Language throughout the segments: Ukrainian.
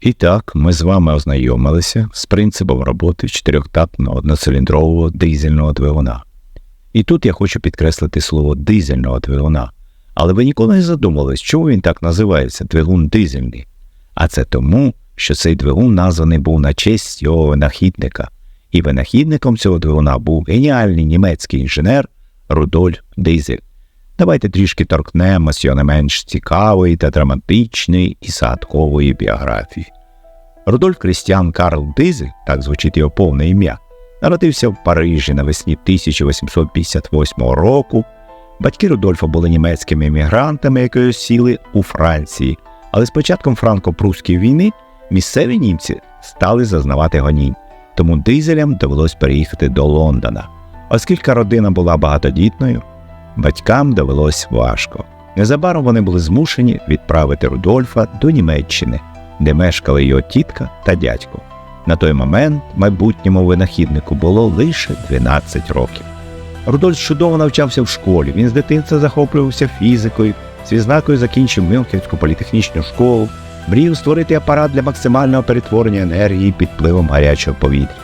І так, ми з вами ознайомилися з принципом роботи чотирьохтапного одноциліндрового дизельного двигуна. І тут я хочу підкреслити слово дизельного двигуна. Але ви ніколи не задумались, чому він так називається двигун дизельний. А це тому, що цей двигун названий був на честь його винахідника, і винахідником цього двигуна був геніальний німецький інженер Рудольф Дизель. Давайте трішки торкнемось його не менш цікавої та драматичної і загадкової біографії. Рудольф Крістіан Карл Дизель, так звучить його повне ім'я, народився в Парижі навесні 1858 року. Батьки Рудольфа були німецькими емігрантами, які осіли у Франції, але з початком франко-прусської війни місцеві німці стали зазнавати гонінь, тому дизелям довелось переїхати до Лондона. Оскільки родина була багатодітною, батькам довелось важко. Незабаром вони були змушені відправити Рудольфа до Німеччини, де мешкали його тітка та дядько. На той момент майбутньому винахіднику було лише 12 років. Рудольф чудово навчався в школі. Він з дитинства захоплювався фізикою, з відзнакою закінчив Мюнхенську політехнічну школу, мріяв створити апарат для максимального перетворення енергії під впливом гарячого повітря.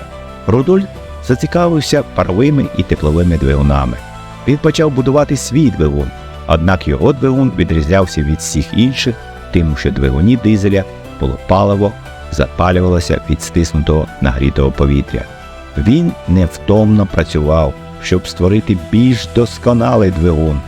Рудольф зацікавився паровими і тепловими двигунами. Він почав будувати свій двигун, однак його двигун відрізнявся від всіх інших, тим, що двигуні дизеля було паливо, запалювалося від стиснутого нагрітого повітря. Він невтомно працював, щоб створити більш досконалий двигун.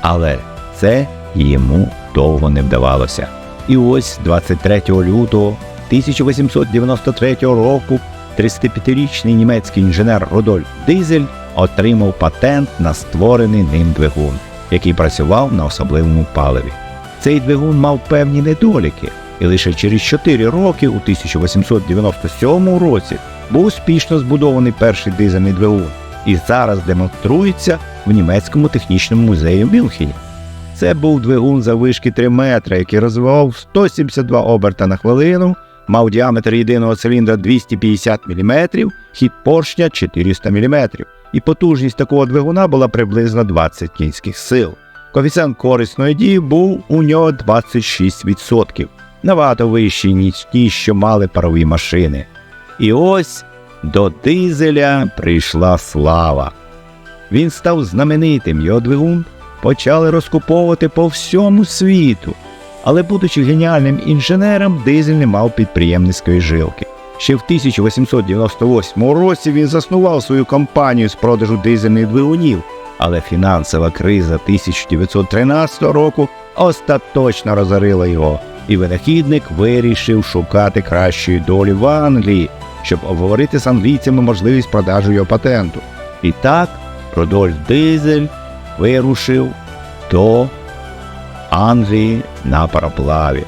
Але це йому довго не вдавалося. І ось 23 лютого 1893 року 35-річний німецький інженер Рудольф Дизель отримав патент на створений ним двигун, який працював на особливому паливі. Цей двигун мав певні недоліки, і лише через 4 роки, у 1897 році, був успішно збудований перший дизельний двигун і зараз демонструється в німецькому технічному музеї в Мюнхені. Це був двигун заввишки 3 метри, який розвивав 172 оберта на хвилину, мав діаметр єдиного циліндра 250 мм, хід поршня 400 мм, і потужність такого двигуна була приблизно 20 кінських сил. Коефіцієнт корисної дії був у нього 26%, набагато вищий, ніж ті, що мали парові машини. І ось до дизеля прийшла слава. Він став знаменитим, його двигун почали розкуповувати по всьому світу. Але, будучи геніальним інженером, дизель не мав підприємницької жилки. Ще в 1898 році він заснував свою компанію з продажу дизельних двигунів, але фінансова криза 1913 року остаточно розорила його, і винахідник вирішив шукати кращої долі в Англії, щоб обговорити з англійцями можливість продажу його патенту. І так Рудольф Дизель вирушив до Англії на пароплаві.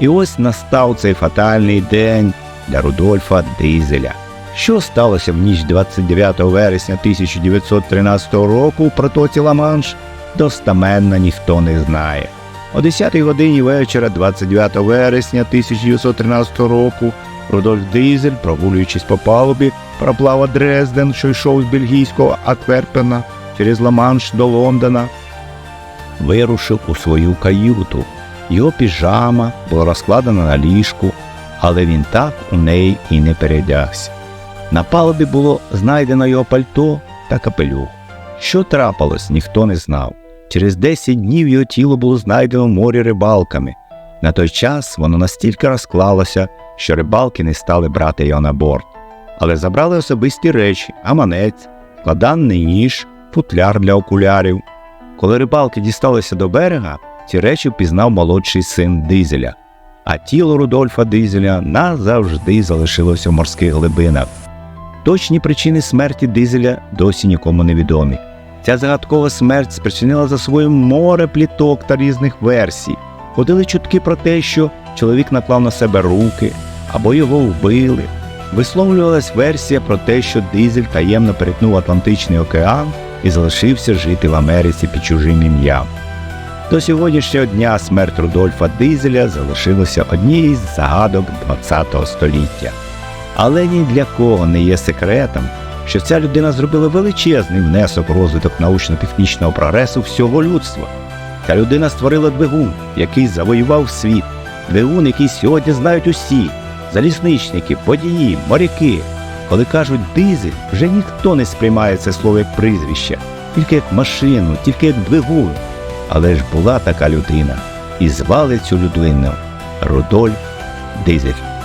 І ось настав цей фатальний день для Рудольфа Дизеля. Що сталося в ніч 29 вересня 1913 року у протоці Ла-Манш, достаменно ніхто не знає. О 10 годині вечора, 29 вересня 1913 року, Рудольф Дизель, прогулюючись по палубі, пароплава Дрезден, що йшов з бельгійського Акверпена через Ла-Манш до Лондона, вирушив у свою каюту. Його піжама була розкладена на ліжку, але він так у неї і не передягся. На палубі було знайдено його пальто та капелюх. Що трапилось, ніхто не знав. Через 10 днів його тіло було знайдено в морі рибалками. На той час воно настільки розклалося, що рибалки не стали брати його на борт, але забрали особисті речі, аманець, складанний ніж, футляр для окулярів. Коли рибалки дісталися до берега, ці речі впізнав молодший син дизеля, а тіло Рудольфа Дизеля назавжди залишилося в морських глибинах. Точні причини смерті дизеля досі нікому не відомі. Ця загадкова смерть спричинила за собою море пліток та різних версій. Ходили чутки про те, що чоловік наклав на себе руки або його вбили. Висловлювалась версія про те, що дизель таємно перетнув Атлантичний океан і залишився жити в Америці під чужим ім'ям. До сьогоднішнього дня смерть Рудольфа Дизеля залишилася однією з загадок ХХ століття. Але ні для кого не є секретом, що ця людина зробила величезний внесок у розвиток научно-технічного прогресу всього людства. Ця людина створила двигун, який завоював світ, двигун, який сьогодні знають усі, залізничники, водії, моряки. Коли кажуть дизель, вже ніхто не сприймає це слово як прізвище, тільки як машину, тільки як двигун. Але ж була така людина, і звали цю людину Рудольф Дизель.